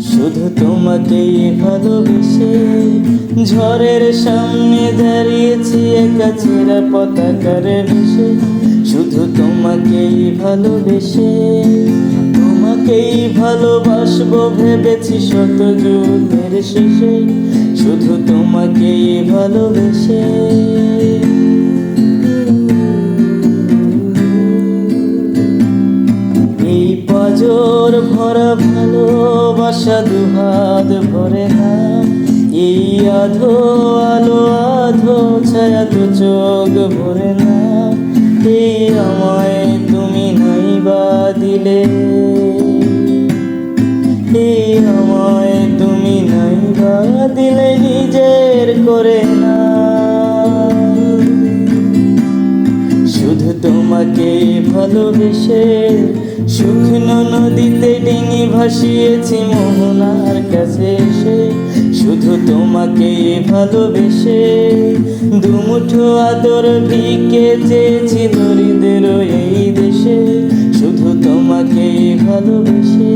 শুধু তোমাকেই ভালোবেসে ঝড়ের সামনে দাঁড়িয়েছি একা ছেঁড়া পতাকার বেশে শুধু তোমাকেই ভালোবেসে, তোমাকেই ভালোবাসবো ভেবেছি শত যুগের শেষে। শুধু তোমাকেই ভালোবেসে। এই পাজর ভরা ভালোবাসা দুহাত ভরে না এই আলো, আধো ছায়া দু চোখ ভরে না এই আমায় তুমি নাই বা দিলে। এই আমায় তুমি নাই বা দিলে নিজের করে না শুধু তোমাকে ভালোবেসে শুকনো নদীতে ডিঙি ভাসিয়েছি মোহনার কাছে এসে, শুধু তোমাকে ভালোবেসে। দুমুঠো আদর ভিকে চেয়েছি দরিদ্র এই দেশে, শুধু তোমাকে ভালোবেসে।